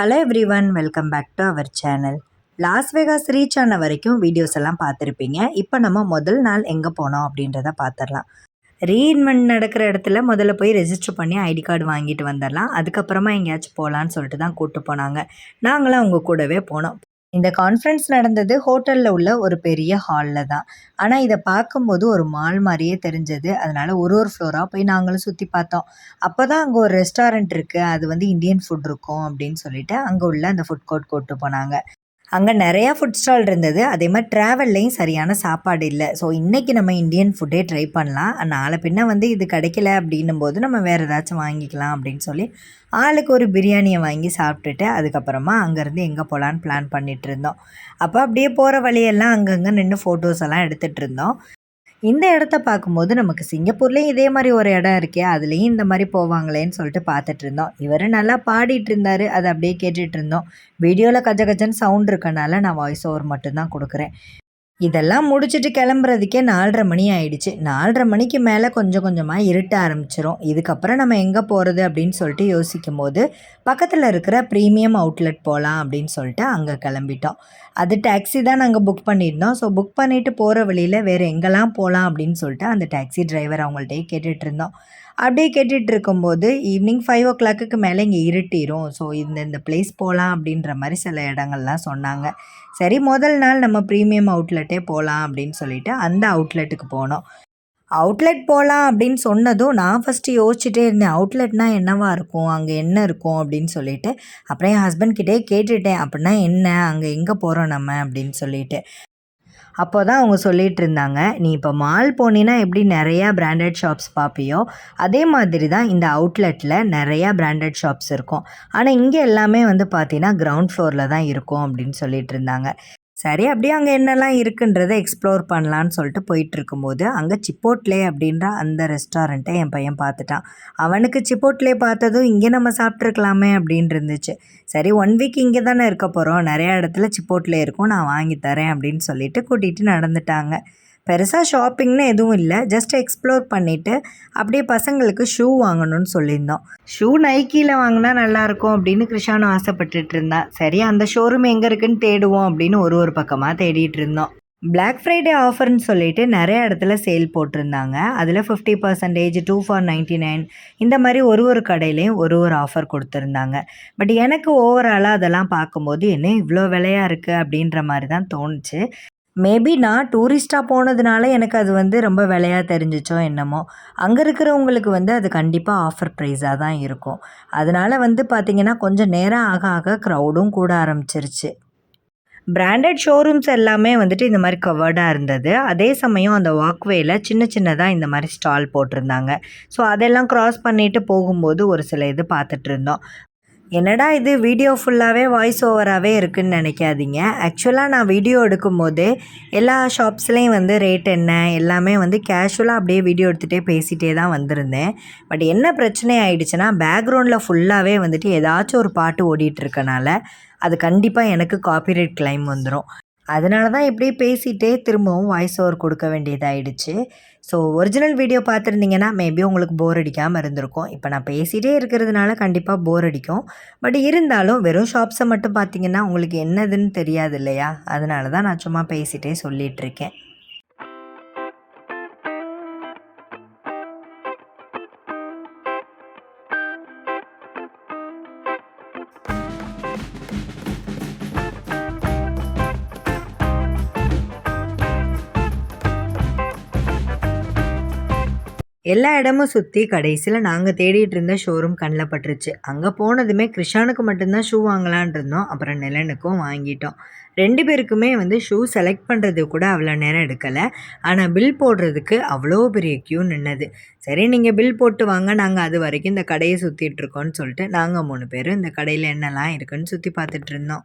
Hello everyone welcome back to our channel Las Vegas reach ஆன வரைக்கும் videos எல்லாம் பார்த்துருப்பீங்க. இப்போ நம்ம முதல் நாள் எங்கே போனோம் அப்படின்றத பார்த்துடலாம். ரீஇன்மெண்ட் நடக்கிற இடத்துல முதல்ல போய் ரெஜிஸ்டர் பண்ணி ஐடி கார்டு வாங்கிட்டு வந்துடலாம். அதுக்கப்புறமா எங்கேயாச்சும் போகலான்னு சொல்லிட்டு தான் கூப்பிட்டு போனாங்க. நாங்களும் அவங்க கூடவே போனோம். இந்த கான்ஃபரன்ஸ் நடந்தது ஹோட்டலில் உள்ள ஒரு பெரிய ஹாலில் தான். ஆனால் இதை பார்க்கும்போது ஒரு மால் மாதிரியே தெரிஞ்சது. அதனால் ஒரு ஒரு ஃப்ளோராக போய் நாங்களும் சுற்றி பார்த்தோம். அப்போ தான் அங்கே ஒரு ரெஸ்டாரண்ட் இருக்குது அது வந்து இந்தியன் ஃபுட் இருக்கும் அப்படின்னு சொல்லிட்டு அங்கே உள்ள அந்த ஃபுட் கோர்ட் கூப்பிட்டு போனாங்க. அங்கே நிறையா ஃபுட் ஸ்டால் இருந்தது. அதே மாதிரி ட்ராவல்லையும் சரியான சாப்பாடு இல்லை. ஸோ இன்றைக்கி நம்ம இந்தியன் ஃபுட்டே ட்ரை பண்ணலாம். நாளை பின்ன வந்து இது கிடைக்கல அப்படின்னும் போது நம்ம வேறு ஏதாச்சும் வாங்கிக்கலாம் அப்படின்னு சொல்லி ஆளுக்கு ஒரு பிரியாணியை வாங்கி சாப்பிட்டுட்டு அதுக்கப்புறமா அங்கேருந்து எங்கே போகலான்னு பிளான் பண்ணிகிட்டு இருந்தோம். அப்போ அப்படியே போகிற வழியெல்லாம் அங்கங்கே நின்று ஃபோட்டோஸ் எல்லாம் எடுத்துகிட்டு இருந்தோம். இந்த இடத்த பார்க்கும்போது நமக்கு சிங்கப்பூர்லேயும் இதே மாதிரி ஒரு இடம் இருக்கே அதுலேயும் இந்த மாதிரி போவாங்களேன்னு சொல்லிட்டு பார்த்துட்டு இருந்தோம். இவர் நல்லா பாடிட்டு இருந்தார் அதை அப்படியே கேட்டுட்டு இருந்தோம். வீடியோவில் கஜ கஜன்னு சவுண்ட் இருக்கனால நான் வாய்ஸ் ஓவர் மட்டும்தான் கொடுக்குறேன். இதெல்லாம் முடிச்சுட்டு கிளம்புறதுக்கே நாலரை மணி ஆயிடுச்சு. நாலரை மணிக்கு மேலே கொஞ்சம் கொஞ்சமாக இருட்ட ஆரம்பிச்சிரும். இதுக்கப்புறம் நம்ம எங்கே போகிறது அப்படின்னு சொல்லிட்டு யோசிக்கும் போது பக்கத்தில் இருக்கிற ப்ரீமியம் அவுட்லெட் போகலாம் அப்படின்னு சொல்லிட்டு அங்கே கிளம்பிட்டோம். அது டாக்ஸி தான் நாங்கள் புக் பண்ணியிருந்தோம். ஸோ புக் பண்ணிவிட்டு போகிற வழியில் வேறு எங்கெல்லாம் போகலாம் அப்படின்னு சொல்லிட்டு அந்த டாக்ஸி டிரைவர் அவங்கள்ட்டே கேட்டுட்ருந்தோம் அப்படியே கேட்டுட்டு இருக்கும்போது ஈவினிங் ஃபைவ் ஓ கிளாக்குக்கு மேலே இங்கே இருட்டிரும். ஸோ இந்த இந்த பிளேஸ் போகலாம் அப்படின்ற மாதிரி சில இடங்கள்லாம் சொன்னாங்க. சரி முதல் நாள் நம்ம ப்ரீமியம் அவுட்லெட்டே போகலாம் அப்படின்னு சொல்லிட்டு அந்த அவுட்லெட்டுக்கு போனோம். அவுட்லெட் போகலாம் அப்படின்னு சொன்னதும் நான் ஃபஸ்ட்டு யோசிச்சுட்டே இருந்தேன். அவுட்லெட்னால் என்னவா இருக்கும்? அங்கே என்ன இருக்கும்? அப்படின்னு சொல்லிட்டு. அப்புறம் என் ஹஸ்பண்ட்கிட்டே கேட்டுட்டேன். அப்படின்னா என்ன? அங்கே எங்கே போகிறோம் நம்ம? அப்படின்னு சொல்லிட்டு. அப்போ தான் அவங்க சொல்லிகிட்டு இருந்தாங்க நீ இப்போ மால் போனீன்னா எப்படி நிறையா பிராண்டட் ஷாப்ஸ் பார்ப்பியோ அதே மாதிரி தான் இந்த அவுட்லெட்டில் நிறையா பிராண்டட் ஷாப்ஸ் இருக்கும். ஆனால் இங்கே எல்லாமே வந்து பார்த்தீங்கன்னா கிரவுண்ட் ஃப்ளோரில் தான் இருக்கும் அப்படின்னு சொல்லிகிட்டு இருந்தாங்க சரி அப்படியே அங்கே என்னெல்லாம் இருக்குன்றதை எக்ஸ்ப்ளோர் பண்ணலான்னு சொல்லிட்டு போயிட்டு இருக்கும்போது அங்கே சிப்போட்லே அப்படின்ற அந்த ரெஸ்டாரண்ட்டை என் பையன் பார்த்துட்டான். அவனுக்கு சிப்போட்லே பார்த்ததும் இங்கே நம்ம சாப்பிட்ருக்கலாமே அப்படின்னு இருந்துச்சு. சரி ஒன் வீக் இங்கே தானே இருக்க போகிறோம் நிறையா இடத்துல சிப்போட்லே இருக்கும். நான் வாங்கி தரேன் அப்படின்னு சொல்லிட்டு கூட்டிகிட்டு நடந்துட்டாங்க. பெருசாக ஷாப்பிங்னு எதுவும் இல்லை. ஜஸ்ட் எக்ஸ்ப்ளோர் பண்ணிவிட்டு அப்படியே பசங்களுக்கு ஷூ வாங்கணும்னு சொல்லியிருந்தோம். ஷூ நைக்கியில் வாங்கினா நல்லாயிருக்கும் அப்படின்னு கிருஷானு ஆசைப்பட்டுட்டு இருந்தா. சரி அந்த ஷோரூம் எங்கே இருக்குன்னு தேடுவோம் அப்படின்னு ஒரு ஒரு பக்கமாக தேடிட்டு இருந்தோம். பிளாக் ஃப்ரைடே ஆஃபர்னு சொல்லிட்டு நிறைய இடத்துல சேல் போட்டிருந்தாங்க. அதில் fifty percentage to for ninety nine இந்த மாதிரி ஒரு ஒரு கடையிலையும் ஒரு ஒரு ஆஃபர் கொடுத்துருந்தாங்க. பட் எனக்கு ஓவராலாக அதெல்லாம் பார்க்கும்போது என்ன இவ்வளோ விலையாக இருக்குது அப்படின்ற மாதிரி தான் தோணுச்சு. மேபி நான் டூரிஸ்ட்டாக போனதுனால எனக்கு அது வந்து ரொம்ப விலையாக தெரிஞ்சிச்சோ என்னமோ. அங்கே இருக்கிறவங்களுக்கு வந்து அது கண்டிப்பாக ஆஃபர் ப்ரைஸாக தான் இருக்கும். அதனால் வந்து பார்த்திங்கன்னா கொஞ்சம் நேரம் ஆக ஆக க்ரௌடும் கூட ஆரம்பிச்சிருச்சு. பிராண்டட் ஷோரூம்ஸ் எல்லாமே வந்துட்டு இந்த மாதிரி கவர்டாக இருந்தது. அதே சமயம் அந்த வாக்வேயில் சின்ன சின்னதாக இந்த மாதிரி ஸ்டால் போட்டிருந்தாங்க. ஸோ அதெல்லாம் க்ராஸ் பண்ணிவிட்டு போகும்போது ஒரு சில இது பார்த்துட்டு இருந்தோம். என்னடா இது வீடியோ ஃபுல்லாகவே வாய்ஸ் ஓவராகவே இருக்குதுன்னு நினைக்காதீங்க. ஆக்சுவலாக நான் வீடியோ எடுக்கும்போது எல்லா ஷாப்ஸ்லேயும் வந்து ரேட் என்ன எல்லாமே வந்து கேஷுவலாக அப்படியே வீடியோ எடுத்துகிட்டே பேசிகிட்டே தான் வந்திருந்தேன். பட் என்ன பிரச்சனை ஆகிடுச்சுன்னா பேக்ரவுண்டில் ஃபுல்லாகவே வந்துட்டு ஏதாச்சும் ஒரு பாட்டு ஓடிட்டுருக்கனால அது கண்டிப்பாக எனக்கு காப்பிரைட் கிளைம் வந்துடும் அதனால தான் இப்படியே பேசிகிட்டே திரும்பவும் வாய்ஸ் ஓவர் கொடுக்க வேண்டியதாகிடுச்சு ஸோ ஒரிஜினல் வீடியோ பார்த்துருந்தீங்கன்னா மேபி உங்களுக்கு போர் அடிக்காமல் இருந்திருக்கும். இப்போ நான் பேசிகிட்டே இருக்கிறதுனால கண்டிப்பாக போர் அடிக்கும். பட் இருந்தாலும் வெறும் ஷாப்ஸை மட்டும் பார்த்தீங்கன்னா உங்களுக்கு என்னதுன்னு தெரியாது இல்லையா? அதனால தான் நான் சும்மா பேசிகிட்டே சொல்லிகிட்ருக்கேன் எல்லா இடமும் சுற்றி கடைசியில் நாங்கள் தேடிட்டு இருந்த ஷோரூம் கண்ணில் பட்டுருச்சு. அங்கே போனதுமே கிருஷானுக்கு மட்டும்தான் ஷூ வாங்கலான் இருந்தோம். அப்புறம் நிலனுக்கும் வாங்கிட்டோம். ரெண்டு பேருக்குமே வந்து ஷூ செலக்ட் பண்ணுறது கூட அவ்வளோ நேரம் எடுக்கலை. ஆனால் பில் போடுறதுக்கு அவ்வளோ பெரிய க்யூ நின்னது. சரி நீங்கள் பில் போட்டு வாங்க. நாங்கள் அது வரைக்கும் இந்த கடையை சுற்றிட்டு இருக்கோம்னு சொல்லிட்டு நாங்கள் மூணு பேரும் இந்த கடையில் என்னெல்லாம் இருக்குன்னு சுற்றி பார்த்துட்டு இருந்தோம்.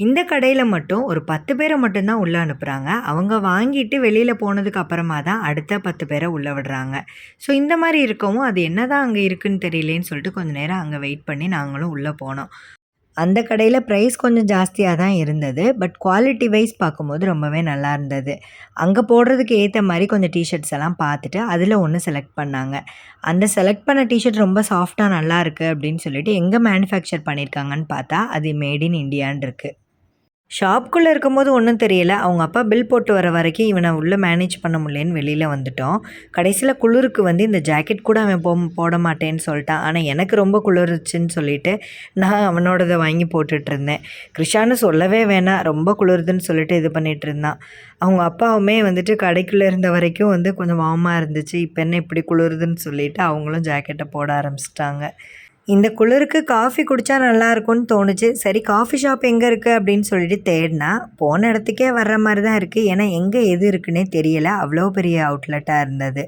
இந்த கடையில் மட்டும் ஒரு பத்து பேரை மட்டும்தான் உள்ளே அனுப்புகிறாங்க அவங்க வாங்கிட்டு வெளியில் போனதுக்கு அப்புறமா தான் அடுத்த பத்து பேரை உள்ளே விடுறாங்க. ஸோ இந்த மாதிரி இருக்கவும் அது என்ன தான் அங்கே இருக்குன்னு தெரியலேன்னு சொல்லிட்டு கொஞ்சம் நேரம் அங்கே வெயிட் பண்ணி நாங்களும் உள்ளே போனோம். அந்த கடையில் ப்ரைஸ் கொஞ்சம் ஜாஸ்தியாக தான் இருந்தது. பட் குவாலிட்டி வைஸ் பார்க்கும்போது ரொம்பவே நல்லா இருந்தது. அங்கே போடுறதுக்கு ஏற்ற மாதிரி கொஞ்சம் டிஷர்ட்ஸ் எல்லாம் பார்த்துட்டு அதில் ஒன்று செலக்ட் பண்ணாங்க. அந்த செலக்ட் பண்ண டிஷர்ட் ரொம்ப சாஃப்டாக நல்லா இருக்குது அப்படின்னு சொல்லிட்டு எங்கே மேனுஃபேக்சர் பண்ணியிருக்காங்கன்னு பார்த்தா அது மேட் இன் இந்தியான் இருக்குது ஷாப்குள்ளே இருக்கும்போது ஒன்றும் தெரியல. அவங்க அப்பா பில் போட்டு வர வரைக்கும் இவனை உள்ளே மேனேஜ் பண்ண முடியலன்னு வெளியில் வந்துட்டோம். கடைசியில் குளிருக்கு வந்து இந்த ஜாக்கெட் கூட அவன் போ போட மாட்டேன்னு சொல்லிட்டான். ஆனால் எனக்கு ரொம்ப குளிர்ச்சுன்னு சொல்லிட்டு நான் அவனோடதை வாங்கி போட்டுட்ருந்தேன் கிருஷான்னு சொல்லவே வேணாம். ரொம்ப குளிருதுன்னு சொல்லிட்டு இது பண்ணிகிட்டு இருந்தான். அவங்க அப்பாவுமே வந்துட்டு கடைக்குள்ளே இருந்த வரைக்கும் வந்து கொஞ்சம் வார்மாக இருந்துச்சு. இப்போ என்ன இப்படி குளிருதுன்னு சொல்லிட்டு அவங்களும் ஜாக்கெட்டை போட ஆரம்பிச்சிட்டாங்க. இந்த குளிருக்கு காஃபி குடித்தா நல்லா இருக்கும்னு தோணுச்சு. சரி காஃபி ஷாப் எங்கே இருக்குது அப்படின்னு சொல்லிட்டு தேடினா போன இடத்துக்கே வர்ற மாதிரி தான் இருக்குது ஏன்னா எங்கே எது இருக்குன்னே தெரியல. அவ்வளோ பெரிய அவுட்லெட்டாக இருந்தது.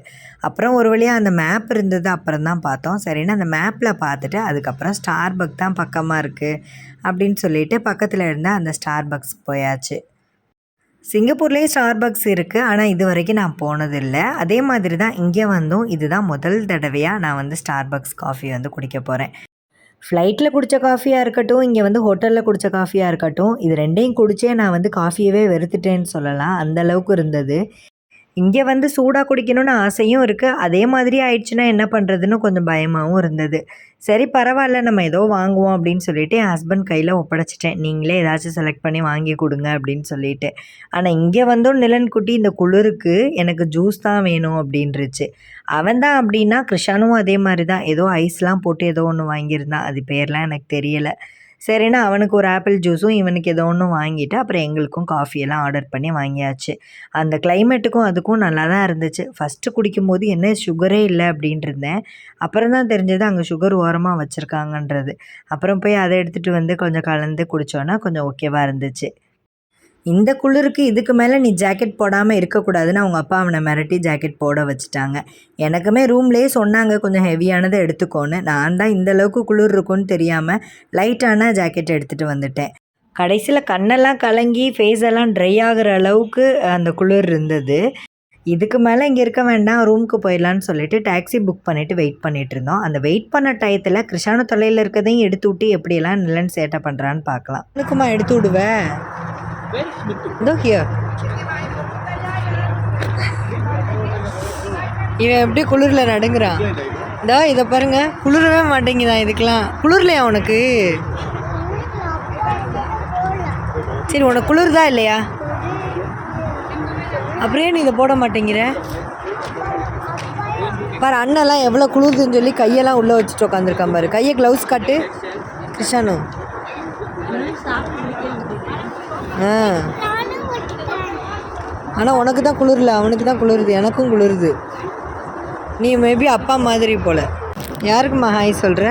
அப்புறம் ஒரு வழியாக அந்த மேப் இருந்தது அப்புறம் தான் பார்த்தோம். சரின்னு அந்த மேப்பில் பார்த்துட்டு அதுக்கப்புறம் ஸ்டார் பக் தான் பக்கமாக இருக்குது அப்படின்னு சொல்லிட்டு பக்கத்தில் இருந்தால் அந்த ஸ்டார் பக்ஸ் போயாச்சு. சிங்கப்பூர்லேயே ஸ்டார்பக்ஸ் இருக்குது ஆனால் இது வரைக்கும் நான் போனதில்லை. அதே மாதிரி தான் இங்கே வந்தும் இதுதான் முதல் தடவையாக நான் வந்து ஸ்டார்பக்ஸ் காஃபி வந்து குடிக்க போகிறேன் ஃப்ளைட்டில் குடித்த காஃபியாக இருக்கட்டும் இங்கே வந்து ஹோட்டலில் குடித்த காஃபியாக இருக்கட்டும் இது ரெண்டையும் குடித்தே நான் வந்து காஃபியவே வெறுத்துட்டேன்னு சொல்லலாம். அந்த அளவுக்கு இருந்தது. இங்கே வந்து சூடாக குடிக்கணும்னு ஆசையும் இருக்குது அதே மாதிரி ஆயிடுச்சுன்னா என்ன பண்ணுறதுன்னு கொஞ்சம் பயமாகவும் இருந்தது. சரி பரவாயில்ல நம்ம ஏதோ வாங்குவோம் அப்படின்னு சொல்லிட்டு என் ஹஸ்பண்ட் கையில் ஒப்படைச்சிட்டேன். நீங்களே ஏதாச்சும் செலக்ட் பண்ணி வாங்கி கொடுங்க அப்படின்னு சொல்லிட்டு. ஆனால் இங்கே வந்தும் நிலன்குட்டி இந்த குளிருக்கு எனக்கு ஜூஸ் தான் வேணும் அப்படின்ருச்சு அவன் தான் அப்படின்னா கிருஷானும் அதே மாதிரி தான். ஏதோ ஐஸ்லாம் போட்டு ஏதோ ஒன்று வாங்கியிருந்தான். அது பேர்லாம் எனக்கு தெரியலை. சரின்னு அவனுக்கு ஒரு ஆப்பிள் ஜூஸும் இவனுக்கு ஏதோ ஒன்று வாங்கிட்டு அப்புறம் எங்களுக்கும் காஃபியெல்லாம் ஆர்டர் பண்ணி வாங்கியாச்சு. அந்த கிளைமேட்டுக்கும் அதுக்கும் நல்லா தான் இருந்துச்சு. ஃபஸ்ட்டு குடிக்கும்போது என்ன சுகரே இல்லை அப்படின்ட்டு இருந்தேன் அப்புறம் தான் தெரிஞ்சது அங்கே சுகர் ஓரமாக வச்சுருக்காங்கன்றது. அப்புறம் போய் அதை எடுத்துகிட்டு வந்து கொஞ்சம் கலந்து குடித்தோன்னா கொஞ்சம் ஓகேவாக இருந்துச்சு. இந்த குளிருக்கு இதுக்கு மேலே நீ ஜாக்கெட் போடாமல் இருக்கக்கூடாதுன்னு அவங்க அப்பா அவனை மிரட்டி ஜாக்கெட் போட வச்சுட்டாங்க. எனக்குமே ரூம்லேயே சொன்னாங்க கொஞ்சம் ஹெவியானதை எடுத்துக்கோன்னு. நான் தான் இந்த அளவுக்கு குளிர் இருக்கும்னு தெரியாமல் லைட்டான ஜாக்கெட் எடுத்துகிட்டு வந்துட்டேன். கடைசியில் கண்ணெல்லாம் கலங்கி ஃபேஸ் எல்லாம் ட்ரை ஆகிற அளவுக்கு அந்த குளிர் இருந்தது. இதுக்கு மேலே இங்கே இருக்க வேண்டாம் ரூமுக்கு போயிடலான்னு சொல்லிட்டு டாக்ஸி புக் பண்ணிவிட்டு வெயிட் பண்ணிகிட்டு இருந்தோம். அந்த வெயிட் பண்ண டயத்தில் கிருஷானு தொலையில் இருக்கதையும் எடுத்து விட்டு எப்படியெல்லாம் நிலன்னு சேட்டை பண்ணுறான்னு பார்க்கலாம். எனக்குமா எடுத்து விடுவேன் இதோ ஹியர் இவன் எப்படி குளிரில் நடுங்குறான்? இதோ இதை பாருங்க. குளிரவே மாட்டேங்குதான் இதுக்கெல்லாம்? குளிர்லையா உனக்கு? சரி உனக்கு குளிர்தா இல்லையா? அப்படியே நீ இதை போட மாட்டேங்கிற? பாரு அண்ணெல்லாம் எவ்வளோ குளிர்துன்னு சொல்லி கையெல்லாம் உள்ளே வச்சுட்டு உட்காந்துருக்கான் பாரு. கையை க்ளவுஸ் காட்டு. கிருஷானு ஆ. ஆனால் உனக்கு தான் குளிரல அவனுக்கு தான் குளிருது எனக்கும் குளிருது. நீ மேபி அப்பா மாதிரி போல். யாருக்குமா ஹாய் சொல்கிற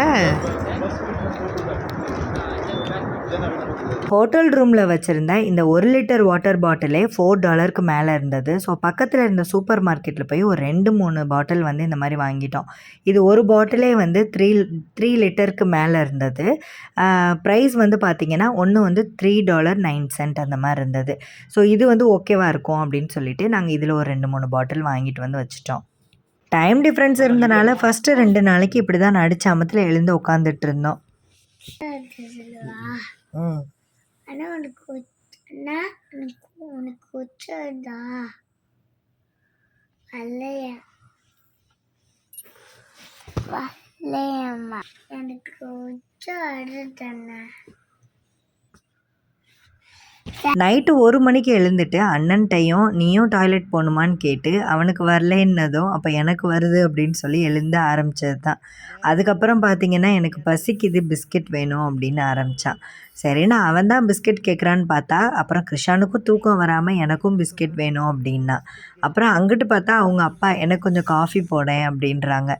ஹோட்டல் ரூமில் வச்சுருந்த இந்த ஒரு லிட்டர் வாட்டர் பாட்டிலே ஃபோர் டாலருக்கு மேலே இருந்தது. ஸோ பக்கத்தில் இருந்த சூப்பர் மார்க்கெட்டில் போய் ஒரு ரெண்டு மூணு பாட்டில் வந்து இந்த மாதிரி வாங்கிட்டோம். இது ஒரு பாட்டிலே வந்து த்ரீ த்ரீ லிட்டருக்கு மேலே இருந்தது. ப்ரைஸ் வந்து பார்த்திங்கன்னா ஒன்று வந்து த்ரீ டாலர் நைன் சென்ட் அந்த மாதிரி இருந்தது. ஸோ இது வந்து ஓகேவாக இருக்கும் அப்படின்னு சொல்லிட்டு நாங்கள் இதில் ஒரு ரெண்டு மூணு பாட்டில் வாங்கிட்டு வந்து வச்சுட்டோம். டைம் டிஃப்ரென்ஸ் இருந்தனால ஃபஸ்ட்டு ரெண்டு நாளைக்கு இப்படி தான் நடிச்சாமத்தில் எழுந்து உட்காந்துட்டு இருந்தோம். ம். ஆனா உனக்கு அண்ணா, உனக்கு உனக்கு கொச்சதா வரலையா வரலையம்மா எனக்கு கொச்சம் அடுத்தண்ணா நைட்டு ஒரு மணிக்கு எழுந்துட்டு அண்ணன்ட்டையும் நீயும் டாய்லெட் போகணுமான்னு கேட்டு அவனுக்கு வரலன்னதும் அப்போ எனக்கு வருது அப்படின்னு சொல்லி எழுந்த ஆரம்பிச்சது தான். அதுக்கப்புறம் பார்த்தீங்கன்னா எனக்கு பசிக்குது பிஸ்கெட் வேணும் அப்படின்னு ஆரம்பித்தான் சரின்னு அவன் தான் பிஸ்கெட் கேட்குறான்னு பார்த்தா அப்புறம் கிருஷானுக்கும் தூக்கம் வராமல் எனக்கும் பிஸ்கெட் வேணும் அப்படின்னா. அப்புறம் அங்கிட்டு பார்த்தா அவங்க அப்பா எனக்கு கொஞ்சம் காஃபி போடேன் அப்படின்றாங்க.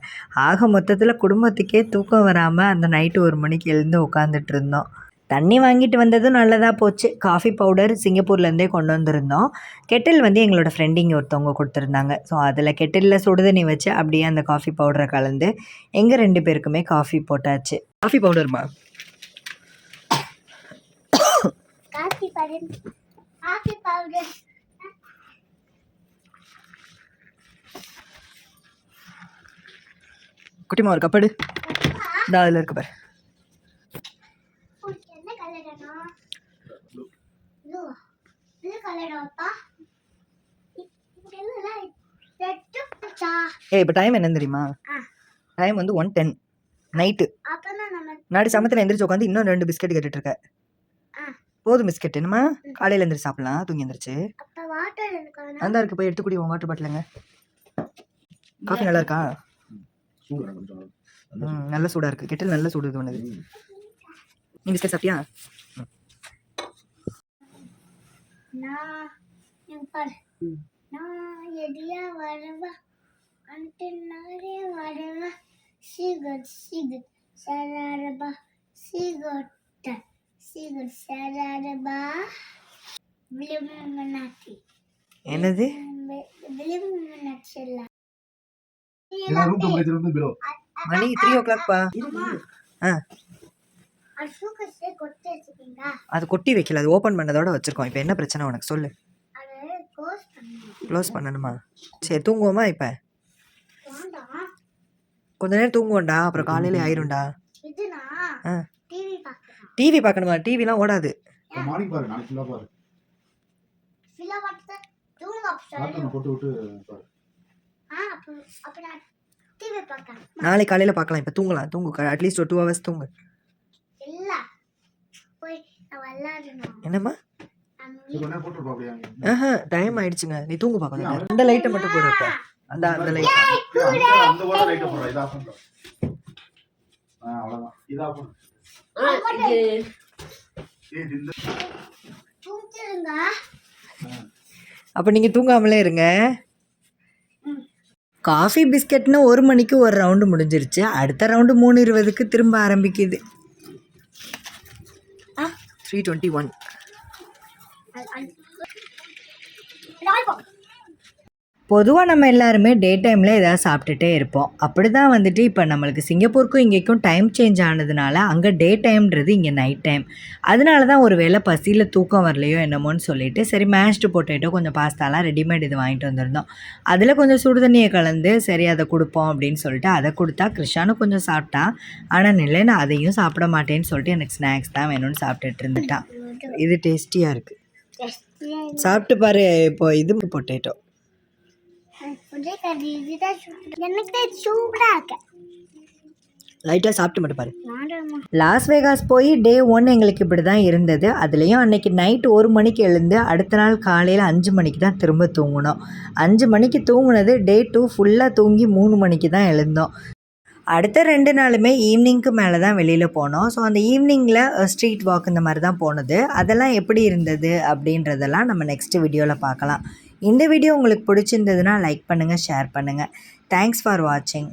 ஆக மொத்தத்தில் குடும்பத்துக்கே தூக்கம் வராமல் அந்த நைட்டு ஒரு மணிக்கு எழுந்து உட்காந்துட்டு இருந்தோம். தண்ணி வாங்கிட்டு வந்ததும் நல்லதாக போச்சு. காஃபி பவுடர் சிங்கப்பூர்லேருந்தே கொண்டு வந்திருந்தோம். கெட்டில் வந்து எங்களோட ஃப்ரெண்ட் இங்கே ஒருத்தவங்க கொடுத்துருந்தாங்க. ஸோ அதில் கெட்டிலில் சுடுதண்ணி வச்சு அப்படியே அந்த காஃபி பவுடரை கலந்து எங்கள் ரெண்டு பேருக்குமே காஃபி போட்டாச்சு. காஃபி பவுடர்மா? குட்டிமா ஒரு கப்படு இந்த அதில் இருக்கு பாரு உனக்கு என்ன கலர் வேணும் ப்ளூ ப்ளூ கலர் அப்பா இதெல்லாம் ரெட்டு ஏய் இப்போ டைம் என்னன்னு தெரியுமா? டைம் வந்து ஒன் டென் நைட்டு நாடி சமத்தில் எந்திரிச்சு உட்காந்து இன்னும் ரெண்டு பிஸ்கெட் கேட்டுட்டு இருக்க. போதும் பிஸ்கெட் என்னமா காலையில் எந்திரிச்சு சாப்பிடலாம். தூங்கி எந்திரிச்சு. அந்த இருக்கு போய் எடுத்து குடி வாட்டர் பாட்டிலுங்க காஃபி நல்லா இருக்கா நல்ல சூடாக இருக்குது கெட்டில் நல்ல சூடு இது பண்ணுது நீ பிஸ்கெட் சாப்பிட்டியா? நான் என் பாரு. நான் எடியா வரவா அந்த நாளே வரவா சிகர் சிகர் சராரபா சிகோட்ட சிகர் சராரபா விளிம்புனாட்டி என்னது? விளிம்புனாச்சில்ல ரூம் டெம்பரேச்சர் வந்து பிலோ மணி த்ரீ ஓ கிளாக்ப்பா ஆ. அது கொட்டி வச்சுக்கீங்க. அது கொட்டி வைக்கல அது ஓப்பன் பண்ணதோட வச்சிருக்கோம். இப்போ என்ன பிரச்சனை உனக்கு சொல்லு. க்ளோஸ் பண்ணணுமா? சரி தூங்குவோமா இப்போ? கொஞ்ச நேரம் தூங்குவோம்டா அப்புறம் காலையில ஆயிரும்டா. டிவி பார்க்கணுமா? டிவிலாம் ஓடாது. நாளைக்கு காலையில் பார்க்கலாம் இப்போ தூங்கலாம். தூங்கு அட்லீஸ்ட் ஒரு டூ ஹவர்ஸ் தூங்கு. என்னம்மா? டைம் ஆயிடுச்சுங்க. நீ தூங்கு பார்க்கலாம் அந்த லைட்டை மட்டும் போடு இப்போ அந்த அந்த லைட் அந்த ஓட லைட்டை போடுறா இதா பண்ணுறா ஆ அவ்வளோதான் இதா பண்ணு. ஏய் இது இந்த தூங்கிருங்க அப்போ நீங்கள் தூங்காமலே இருங்க. காஃபி பிஸ்கெட்னு ஒரு மணிக்கு ஒரு ரவுண்டு முடிஞ்சிருச்சு. அடுத்த ரவுண்டு மூணு இருபதுக்கு திரும்ப ஆரம்பிக்குது. த்ரீ டுவெண்ட்டி ஒன் பொதுவாக நம்ம எல்லாருமே டே டைமில் ஏதாவது சாப்பிட்டுட்டே இருப்போம். அப்படி தான் வந்துட்டு இப்போ நம்மளுக்கு சிங்கப்பூருக்கும் இங்கேக்கும் டைம் சேஞ்ச் ஆனதுனால அங்கே டே டைம்ன்றது இங்கே நைட் டைம் அதனால தான் ஒரு வேளை பசியில் தூக்கம் வரலையோ என்னமோன்னு சொல்லிட்டு சரி மேஷ்டு பொட்டேட்டோ கொஞ்சம் பாஸ்தாலாம் ரெடிமேட் இது வாங்கிட்டு வந்திருந்தோம். அதில் கொஞ்சம் சுடு தண்ணியை கலந்து சரி அதை கொடுப்போம் அப்படின்னு சொல்லிட்டு அதை கொடுத்தா கிருஷானும் கொஞ்சம் சாப்பிட்டான் ஆனால் நிலை நான் அதையும் சாப்பிட மாட்டேன்னு சொல்லிட்டு எனக்கு ஸ்நாக்ஸ் தான் வேணும்னு சாப்பிட்டுட்டு இருந்துட்டான். இது டேஸ்டியாக இருக்குது சாப்பிட்டு பாரு இப்போ இது பொட்டேட்டோ லைட்டாக சாப்பிட்டு மட்டும் பாரு. லாஸ் வேகாஸ் போய் டே ஒன் எங்களுக்கு இப்படி தான் இருந்தது. அதுலேயும் அன்னைக்கு நைட் ஒரு மணிக்கு எழுந்து அடுத்த நாள் காலையில் அஞ்சு மணிக்கு தான் திரும்ப தூங்கினோம். அஞ்சு மணிக்கு தூங்குனது டே டூ ஃபுல்லாக தூங்கி மூணு மணிக்கு தான் எழுந்தோம். அடுத்த ரெண்டு நாளுமே ஈவினிங்க்கு மேலே தான் வெளியில் போனோம். ஸோ அந்த ஈவினிங்கில் ஸ்ட்ரீட் வாக் இந்த மாதிரி தான் போனது. அதெல்லாம் எப்படி இருந்தது அப்படின்றதெல்லாம் நம்ம நெக்ஸ்ட் வீடியோவில் பார்க்கலாம். இந்த வீடியோ உங்களுக்கு பிடிச்சிருந்ததுன்னா லைக் பண்ணுங்கள் ஷேர் பண்ணுங்கள் தேங்க்ஸ் ஃபார் வாட்சிங்